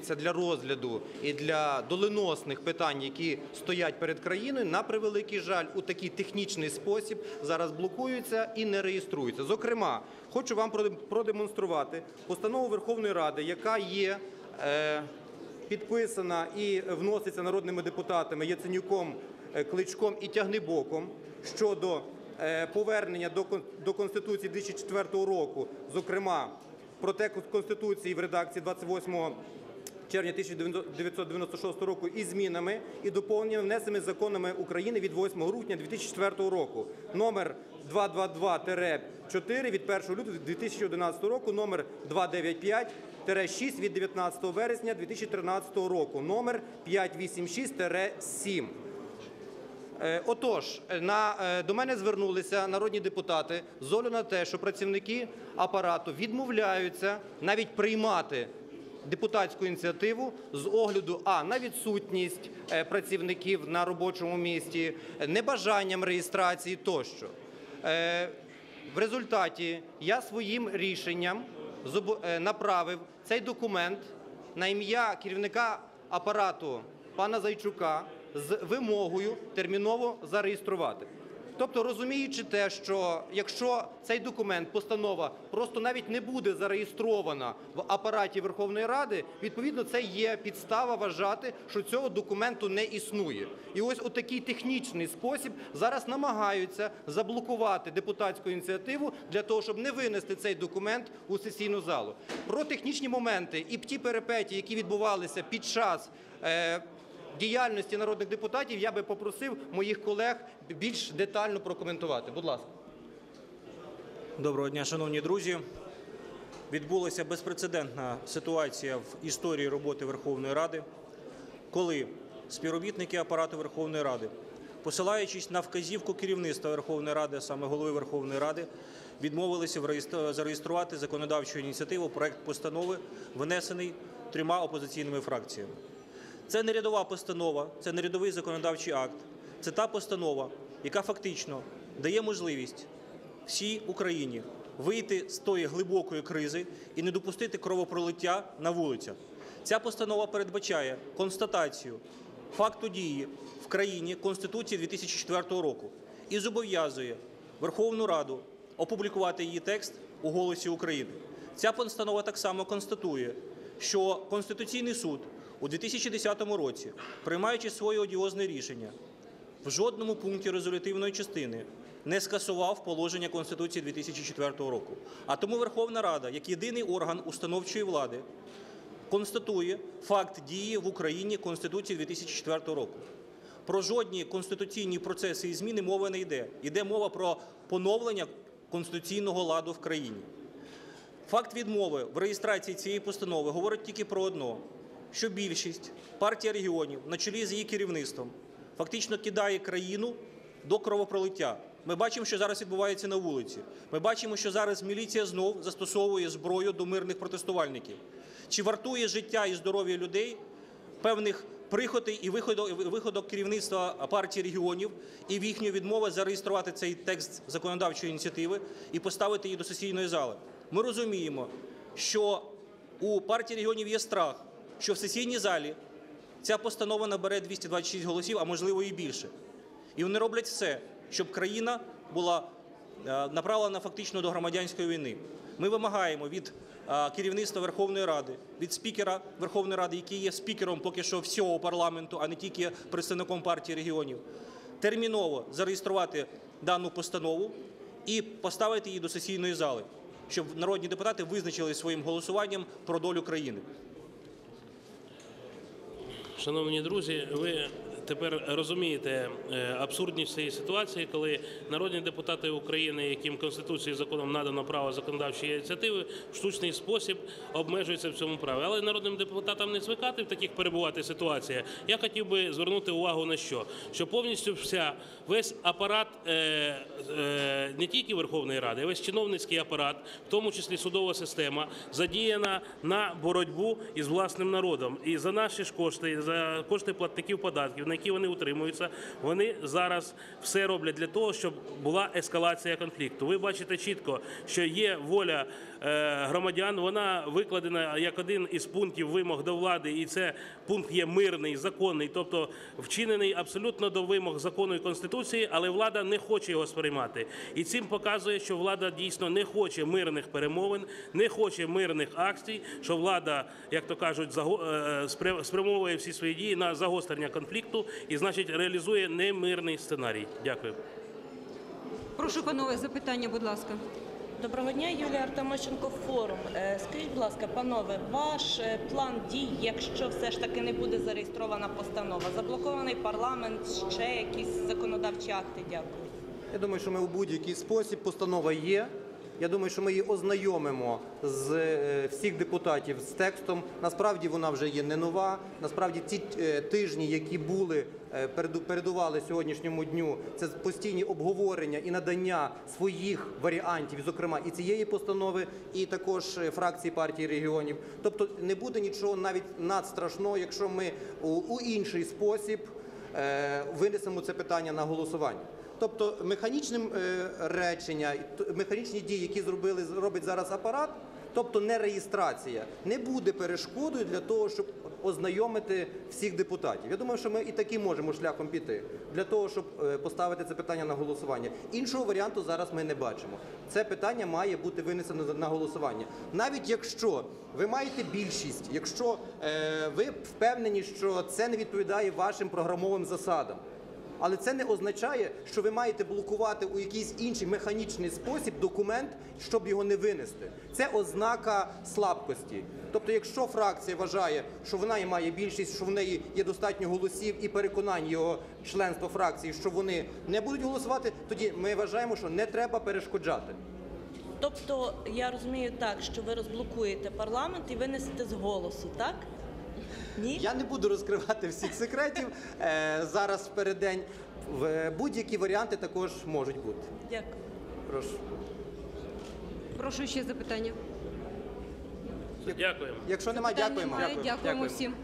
пропонується для розгляду і для доленосних питань, які стоять перед країною, на превеликий жаль, у такий технічний спосіб зараз блокуються і не реєструються. Зокрема, хочу вам продемонструвати постанову Верховної Ради, яка є. Е, підписана і вноситься народними депутатами Яценюком, е, Кличком і Тягнибоком щодо е, повернення до Конституції 2004 року, зокрема про те Конституції в редакції 28 червня 1996 року із змінами і доповненнями внесеними законами України від 8 грудня 2004 року. Номер 222-4 від 1 лютого 2011 року, номер 295-6 від 19 вересня 2013 року, номер 586-7. Е, Отож, е, на, е, до мене звернулися народні депутати з на те, що працівники апарату відмовляються навіть приймати депутатську ініціативу з огляду а на відсутність е, працівників на робочому місці, небажанням реєстрації тощо. Е, В результаті я своїм рішенням е, направив цей документ на ім'я керівника апарату пана Зайчука з вимогою терміново зареєструвати. Тобто, розуміючи те, що якщо цей документ, постанова просто навіть не буде зареєстрована в апараті Верховної Ради, відповідно, це є підстава вважати, що цього документу не існує. І ось у такий технічний спосіб зараз намагаються заблокувати депутатську ініціативу для того, щоб не винести цей документ у сесійну залу. Про технічні моменти і ті перипетії, які відбувалися під час. Діяльності народних депутатів я би попросив моїх колег більш детально прокоментувати. Будь ласка. Доброго дня, шановні друзі. Відбулася безпрецедентна ситуація в історії роботи Верховної Ради, коли співробітники апарату Верховної Ради, посилаючись на вказівку керівництва Верховної Ради, саме голови Верховної Ради, відмовилися зареєструвати законодавчу ініціативу проект постанови, внесений трьома опозиційними фракціями. Це не рядова постанова, це не рядовий законодавчий акт. Це та постанова, яка фактично дає можливість всій Україні вийти з тої глибокої кризи і не допустити кровопролиття на вулицях. Ця постанова передбачає констатацію факту дії в країні Конституції 2004 року і зобов'язує Верховну Раду опублікувати її текст у голосі України. Ця постанова так само констатує, що Конституційний суд у 2010 році, приймаючи своє одіозне рішення, в жодному пункті резолютивної частини не скасував положення Конституції 2004 року. А тому Верховна Рада, як єдиний орган установчої влади, констатує факт дії в Україні Конституції 2004 року. Про жодні конституційні процеси і зміни мова не йде. Йде мова про поновлення конституційного ладу в країні. Факт відмови в реєстрації цієї постанови говорить тільки про одно: що більшість партія регіонів на чолі з її керівництвом фактично кидає країну до кровопролиття. Ми бачимо, що зараз відбувається на вулиці. Ми бачимо, що зараз міліція знов застосовує зброю до мирних протестувальників. Чи вартує життя і здоров'я людей певних приходів і виходок керівництва партії регіонів і в їхню відмову зареєструвати цей текст законодавчої ініціативи і поставити її до сесійної зали? Ми розуміємо, що у партії регіонів є страх, що в сесійній залі ця постанова набере 226 голосів, а можливо і більше. І вони роблять все, щоб країна була е, направлена фактично до громадянської війни. Ми вимагаємо від е, керівництва Верховної Ради, від спікера Верховної Ради, який є спікером поки що всього парламенту, а не тільки представником партії регіонів, терміново зареєструвати дану постанову і поставити її до сесійної зали, щоб народні депутати визначили своїм голосуванням про долю країни. Шановні друзі, ви тепер розумієте е, абсурдність цієї ситуації, коли народні депутати України, яким Конституцією законом надано право законодавчої ініціативи, в штучний спосіб обмежуються в цьому праві. Але народним депутатам не звикати в таких перебувати ситуаціях. Я хотів би звернути увагу на що? Що повністю вся весь апарат е, е, не тільки Верховної Ради, а весь чиновницький апарат, в тому числі судова система, задіяна на боротьбу із власним народом. І за наші ж кошти, за кошти платників податків, на які вони утримуються, вони зараз все роблять для того, щоб була ескалація конфлікту. Ви бачите чітко, що є воля е, громадян. Вона викладена як один із пунктів вимог до влади, і це пункт є мирний, законний, тобто вчинений абсолютно до вимог закону і конституції, але влада не хоче його сприймати. І цим показує, що влада дійсно не хоче мирних перемовин, не хоче мирних акцій, що влада, як то кажуть, е, спрямовує всі свої дії на загострення конфлікту і, значить, реалізує немирний сценарій. Дякую. Прошу, панове, запитання, будь ласка. Доброго дня, Юлія Артемощенко, форум. Е, Скажіть, будь ласка, панове, ваш е, план дій, якщо все ж таки не буде зареєстрована постанова, заблокований парламент, ще якісь законодавчі акти? Дякую. Я думаю, що ми у будь-який спосіб постанова є. Я думаю, що ми її ознайомимо з е, всіх депутатів з текстом. Насправді вона вже є не нова. Насправді ті е, тижні, які були е, передували сьогоднішньому дню, це постійні обговорення і надання своїх варіантів, зокрема і цієї постанови, і також фракції партії регіонів. Тобто не буде нічого навіть надстрашного, якщо ми у, інший спосіб винесемо це питання на голосування. Тобто механічним е, речення, механічні дії, які зробили робить зараз апарат, тобто не реєстрація, не буде перешкодою для того, щоб ознайомити всіх депутатів. Я думаю, що ми і таким можемо шляхом піти для того, щоб е, поставити це питання на голосування. Іншого варіанту зараз ми не бачимо. Це питання має бути винесено на голосування. Навіть якщо ви маєте більшість, якщо е, ви впевнені, що це не відповідає вашим програмовим засадам. Але це не означає, що ви маєте блокувати у якийсь інший механічний спосіб документ, щоб його не винести. Це ознака слабкості. Тобто, якщо фракція вважає, що вона має більшість, що в неї є достатньо голосів і переконань його членства фракції, що вони не будуть голосувати, тоді ми вважаємо, що не треба перешкоджати. Тобто, я розумію так, що ви розблокуєте парламент і винесете з голосу, так? Ні? Я не буду розкривати всіх секретів е, зараз в переддень. В- Будь-які варіанти також можуть бути. Дякую. Прошу. Прошу ще запитання. Дякуємо. Якщо немає, Питань дякуємо. немає. Дякуємо всім.